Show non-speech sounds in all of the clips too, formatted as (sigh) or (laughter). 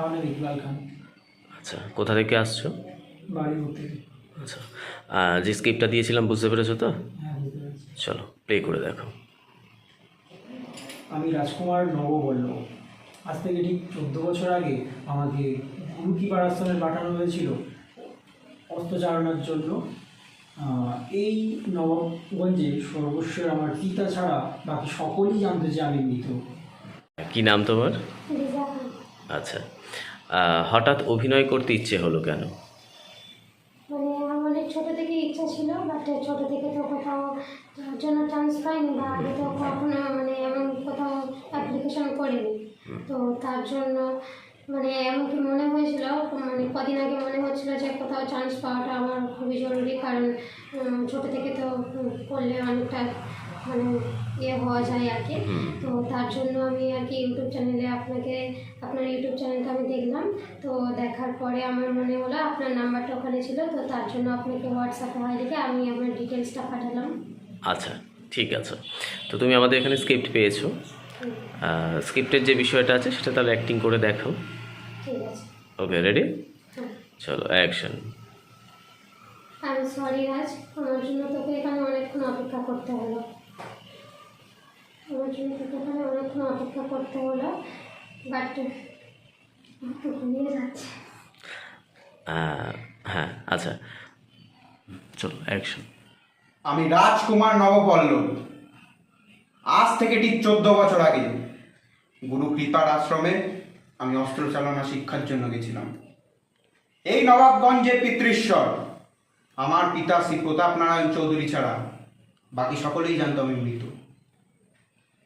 সামনে ইকবাল খান। আচ্ছা কোথা থেকে আসছো? বাড়ি হতে আচ্ছা যে স্ক্রিপ্টটা দিয়েছিলাম বুঝতে পেরেছ তো? হ্যাঁ চলো প্লে করে দেখো। আমি রাজকুমার নববল্ল আজ থেকে ঠিক চোদ্দ বছর আগে আমাকে গুরু কিবার আশ্রমে পাঠানো হয়েছিল অস্ত্রচারণার জন্য। এই নবগঞ্জে সর্বস্বের আমার পিতা ছাড়া বাকি সকলেই জানতো যে আমি মৃত। কি নাম তোমার? আচ্ছা। হঠাৎ অভিনয় করতে ইচ্ছে হলো কেন? মানে আমার অনেক ছোটো থেকে ইচ্ছা ছিল বাট ছোটো থেকে তো কোথাও জন্য চান্স পাইনি বা আগে তো কখনো মানে এমন কোথাও অ্যাপ্লিকেশন করিনি। তো তার জন্য মানে এমনকি মনে হয়েছিল মানে কদিন আগে মনে হচ্ছিল যে কোথাও চান্স পাওয়াটা আমার খুবই জরুরি কারণ ছোটো থেকে তো করলে অনেকটা মানে ইয়ে হওয়া যায় আর কি। তো তার জন্য আমি আর কি ইউটিউব চ্যানেলে আপনাকে আপনার ইউটিউব চ্যানেলটা আমি দেখলাম। তো দেখার পরে আমার মনে হলো আপনার নাম্বারটা ওখানে ছিল তো তার জন্য আপনাকে হোয়াটসঅ্যাপে হয় লিখে আমি আমার ডিটেলসটা পাঠালাম। আচ্ছা ঠিক আছে। তো তুমি আমাদের এখানে স্ক্রিপ্ট পেয়েছ। স্ক্রিপ্টের যে বিষয়টা আছে সেটা তাহলে অ্যাক্টিং করে দেখো ঠিক আছে। ওকে রেডি হ্যাঁ। চলো অ্যাকশন আমি সরি রাজ আমার জন্য তোকে এখানে অনেকক্ষণ অপেক্ষা করতে হলো। আমার জন্য এখানে অনেকক্ষণ অপেক্ষা করতে হলো বাট ঘুমিয়ে যাচ্ছে। হ্যাঁ আচ্ছা। চলো অ্যাকশন আমি রাজকুমার নবপল্লব। আজ থেকে ঠিক চোদ্দ বছর আগে গুরু কৃপার আশ্রমে আমি অস্ত্র চালনা শিক্ষার জন্য গেছিলাম। এই নবাবগঞ্জের পিতৃশ্বর আমার পিতা শ্রী প্রতাপ নারায়ণ চৌধুরী ছাড়া বাকি সকলেই জানতো আমি মৃত।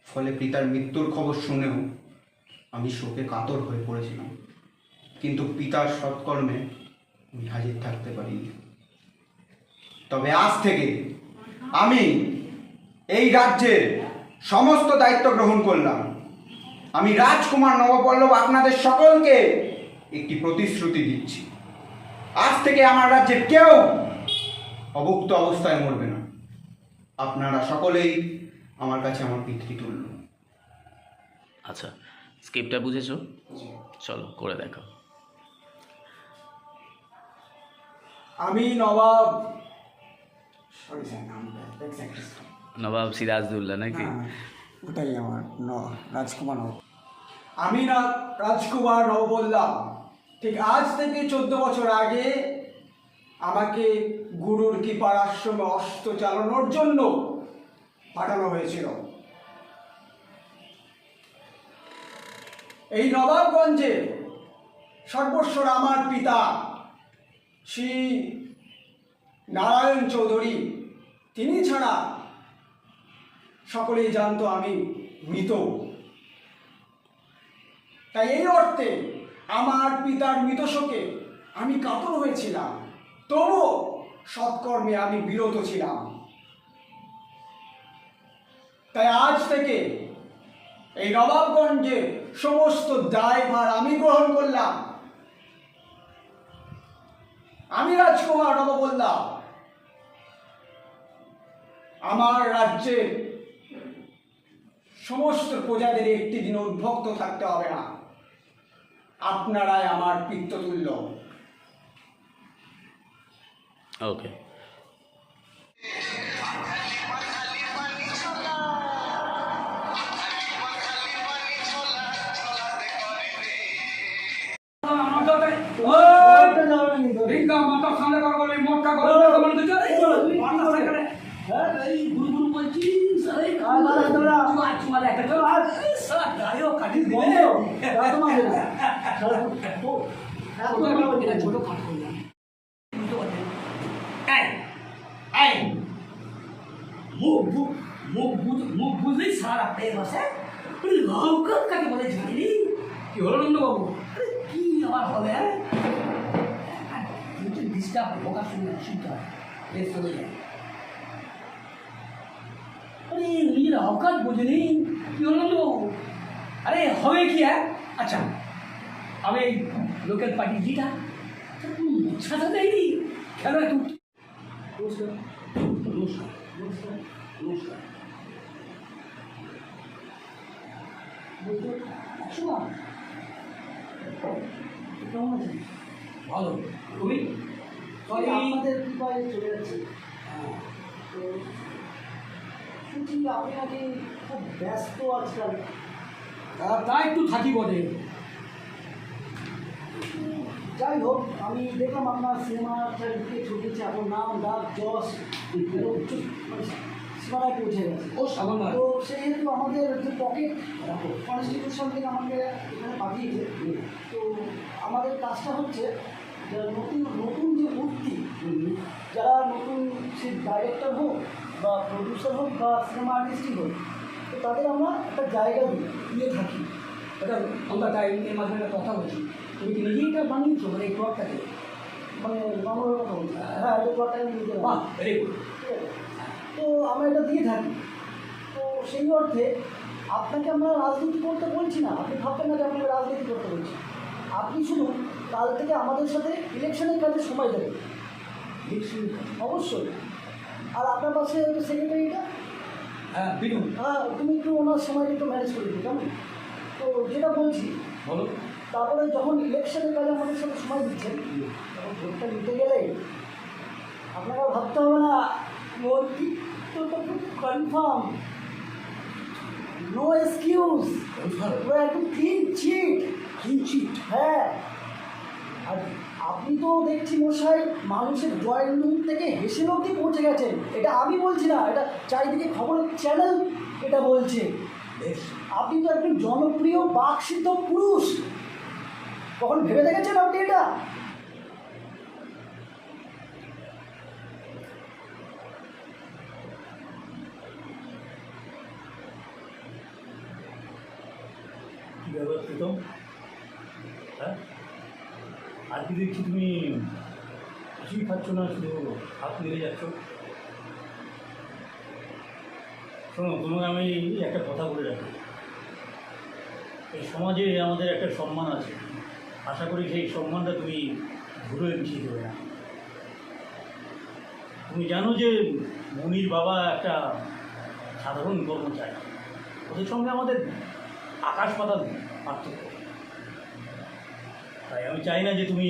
ফলে পিতার মৃত্যুর খবর শুনেও আমি শোকে কাতর হয়ে পড়েছিলাম। কিন্তু পিতার সৎকর্মে আমি হাজির থাকতে পারিনি। তবে আজ থেকে আমি এই রাজ্যের সমস্ত দায়িত্ব গ্রহণ করলাম। আমি রাজকুমার নবপল্লব আপনাদের সকলকে একটি প্রতিশ্রুতি দিচ্ছি। আজ থেকে আমার রাজ্যের কেউ অভুক্ত অবস্থায় মরবে না। আপনারা সকলেই আমার কাছে আমার পিতৃতুল্য আচ্ছা স্ক্রিপ্টটা বুঝেছ? চলো করে দেখো। আমি নবাব নবাব সিরাজদুল্লাহ নাকি? ওটাই আমার ন রাজকুমার নব আমি না রাজকুমার নব বললাম ঠিক আজ থেকে চোদ্দ বছর আগে আমাকে গুরুর কৃপার আশ্রমে অস্ত্র চালানোর জন্য পাঠানো হয়েছিল। এই নবাবগঞ্জে সর্বস্বর আমার পিতা শ্রী নারায়ণ চৌধুরী, তিনি ছাড়া সকলেই জানতো আমি মৃত। তাই এই অর্থে আমার পিতার মৃত শোকে আমি কাতর হয়েছিলাম। তবু সৎকর্মে আমি বিরত ছিলাম। তাই আজ থেকে এই নবাবগঞ্জে সমস্ত দায়ভার আমি গ্রহণ করলাম। আমি রাজকুমার নব বললাম আমার রাজ্যে সমস্ত প্রজাদের একটি দিন উদ্ভক্ত থাকতে হবে না। আপনারাই আমার পিত্ততুল্য। ওকে রিঙ্গা মাথা সামনে করো বলে মোটকা করো তোমার তো চলে হ্যাঁ এই গুরু গুরু বলছিস আরে কালা তোরা চুয়া চুয়া একটা চলো আর সারা গায়ও কাটি দিলে। ছোট কাট করলাম এই এই। মুখ মুখ মুখ মুখ বুঝলেই সারা পেয়ে বসে। লঙ্কা কাকে বলে জানি কি হলো নন্দবাবু? কি আমার হবে বোকা শুনে শুনতে হয়। এর চলে যায়। আরে, নিজের অকাজ বোঝেনি? কি হলো আরে, হবে কি হ্যাঁ? আচ্ছা আমি এই লোকের পার্টির লিডার সাথে দেয়নি? একটু নমস্কার নমস্কার নমস্কার নমস্কার। ভালো। তুমি? সরি আমাদের কৃপায় চলে যাচ্ছে। তো শুনছি আপনি নাকি খুব ব্যস্ত আজকাল তা- একটু থাকি বলে যাই হোক আমি দেখলাম আপনার সিনেমা চারিদিকে ছুটেছে আপনার নাম ডাক যশ মানে (laughs) সীমানায় পৌঁছে গেছে ও সামান্য তো সেহেতু আমাদের যে পকেট কনস্টিটিউশন থেকে আমাকে এখানে পাঠিয়েছে। তো আমাদের কাজটা হচ্ছে যে নতুন নতুন যে মূর্তি যারা নতুন সে ডাইরেক্টর হোক বা প্রডিউসার হোক বা সিনেমা আর্টিস্টই হোক তো তাদের আমরা একটা জায়গা দিই দিয়ে থাকি। এটা আমরা এর মাঝে একটা কথা বলছি তুমি কি নিজেই এটা বানিয়েছো মানে এই ক্লকটাকে মানে মামলার কথা বলছি? হ্যাঁ কথা আমি নিজে বাহ ভেরি গুড ঠিক আছে? তো আমরা এটা দিয়ে থাকি। তো সেই অর্থে আপনাকে আমরা রাজনীতি করতে বলছি না। আপনি ভাববেন না যে আপনাকে রাজনীতি করতে বলছি। আপনি শুধু কাল থেকে আমাদের সাথে ইলেকশনের কাজে সময় দেবেন। অবশ্যই। আর আপনার পাশে সেক্রেটারিটা? হ্যাঁ বিটু হ্যাঁ তুমি একটু ওনার সময় একটু ম্যানেজ করে দিও কেমন? তো যেটা বলছি বলো। তারপরে যখন ইলেকশনের কাজে আমাদের সাথে সময় দিচ্ছেন তখন ভোটটা নিতে গেলে আপনাকে ভাবতে হবে না তো confirm no excuse clean chit clean chit হ্যাঁ। আর আপনি তো দেখছি মশাই মানুষের ড্রয়িং রুম থেকে হেসে অব্দি পৌঁছে গেছেন। এটা আমি বলছি না এটা চারিদিকে খবরের চ্যানেল এটা বলছে। আপনি তো একজন জনপ্রিয় বাকসিদ্ধ পুরুষ। কখন ভেবে দেখেছেন আপনি এটা কী ব্যাপার প্রীতম? হ্যাঁ? আর কি দেখছি তুমি? কিছুই খাচ্ছ না, শুধু হাত মেরে যাচ্ছ। শোনো, তোমাকে আমি একটা কথা বলে রাখি। এই সমাজে আমাদের একটা সম্মান আছে। আশা করি সেই সম্মানটা তুমি ঘুরে মিশিয়ে দেবে না। তুমি জানো যে মনির বাবা একটা সাধারণ কর্মচারী। ওদের সঙ্গে আমাদের আকাশ পাতাল পার্থক্য। তাই আমি চাই না যে তুমি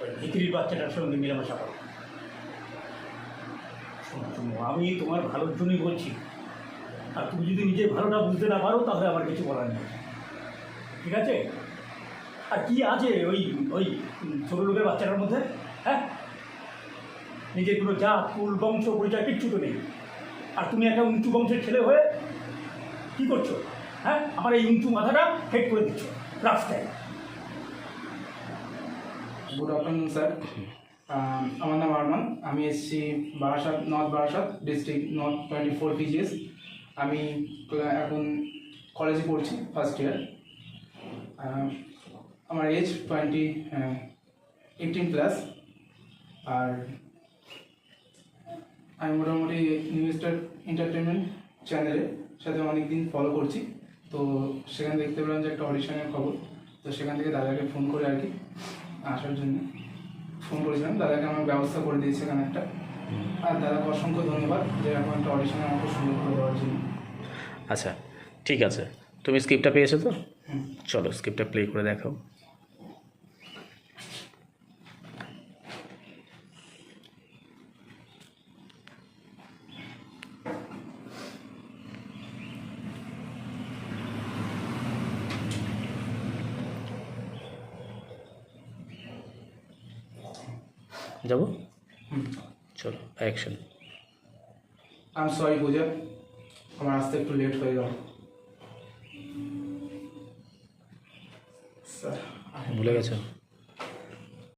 ওই ভিতরির বাচ্চাটার সঙ্গে মেলামেশা করো। আমি তোমার ভালোর জন্যই বলছি। আর তুমি যদি নিজের ভালোটা বুঝতে না পারো, তাহলে আমার কিছু বলার নেই। ঠিক আছে? আর কি আছে ওই ওই ছোটো লোকের বাচ্চাটার মধ্যে? হ্যাঁ? নিজের কোনো জাত, কুল, বংশ, পরিচয় কিচ্ছু তো নেই। আর তুমি একটা উঁচু বংশের ছেলে হয়ে কী করছ? হ্যাঁ আমার এই উঁচু মাথাটা হেড করে দিচ্ছ। রাস্তায় গুড আফটারনুন স্যার আমার নাম আরমান। আমি এসেছি Barasat north Barasat district north twenty four PGS আমি এখন কলেজে পড়ছি ফার্স্ট ইয়ার আমার এজ টোয়েন্টি এইটিন প্লাস আর আমি মোটামুটি নিউ স্টার এন্টারটেনমেন্ট চ্যানেলে সাথে অনেক দিন ফলো করছি। তো সেখানে দেখতে পেলাম যে একটা অডিশনের খবর। তো সেখান থেকে দাদাকে ফোন করে আর কি আসার জন্য ফোন করেছিলাম। দাদাকে আমার ব্যবস্থা করে দিয়েছে এখানে একটা। আর দাদাকে অসংখ্য ধন্যবাদ যে এরকম একটা অডিশনে আমাকে সুযোগ করে দেওয়ার জন্য। আচ্ছা ঠিক আছে। তুমি স্ক্রিপ্টটা পেয়েছ তো? হুম। চলো স্ক্রিপ্টটা প্লে করে দেখাও। যাব? হুম। চলো অ্যাকশন আই সরি পূজা। আমার আসতে একটু লেট হয়ে গেল। ভুলে গেছো?